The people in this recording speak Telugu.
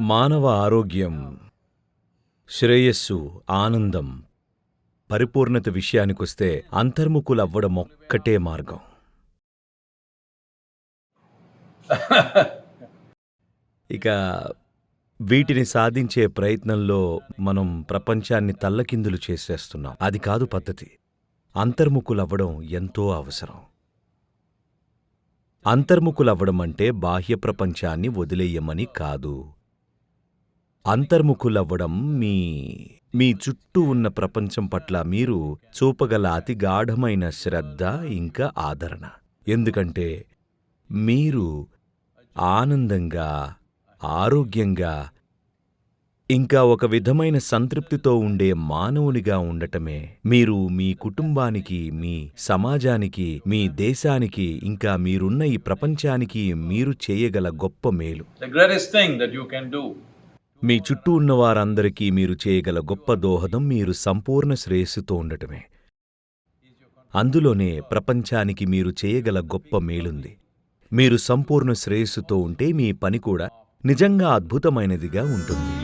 మానవ ఆరోగ్యం శ్రేయస్సు ఆనందం పరిపూర్ణత విషయానికొస్తే అంతర్ముఖులవ్వడం ఒక్కటే మార్గం. ఇక వీటిని సాధించే ప్రయత్నంలో మనం ప్రపంచాన్ని తల్లకిందులు చేసేస్తున్నాం. అది కాదు పద్ధతి. అంతర్ముఖులవ్వడం ఎంతో అవసరం. అంతర్ముఖులవ్వడం అంటే బాహ్య ప్రపంచాన్ని వదిలేయమని కాదు. అంతర్ముఖులవ్వడం మీ మీ చుట్టూ ఉన్న ప్రపంచం పట్ల మీరు చూపగల అతి గాఢమైన శ్రద్ధ ఇంకా ఆదరణ. ఎందుకంటే మీరు ఆనందంగా ఆరోగ్యంగా ఇంకా ఒక విధమైన సంతృప్తితో ఉండే మానవునిగా ఉండటమే. మీరు మీ కుటుంబానికి మీ సమాజానికి మీ దేశానికి ఇంకా మీరున్న ఈ ప్రపంచానికి మీరు చేయగల గొప్ప మేలు. మీ చుట్టూ ఉన్న వారందరికీ మీరు చేయగల గొప్ప దోహదం మీరు సంపూర్ణ శ్రేయస్సుతో ఉండటమే. అందులోనే ప్రపంచానికి మీరు చేయగల గొప్ప మేలుంది. మీరు సంపూర్ణ శ్రేయస్సుతో ఉంటే మీ పని కూడా నిజంగా అద్భుతమైనదిగా ఉంటుంది.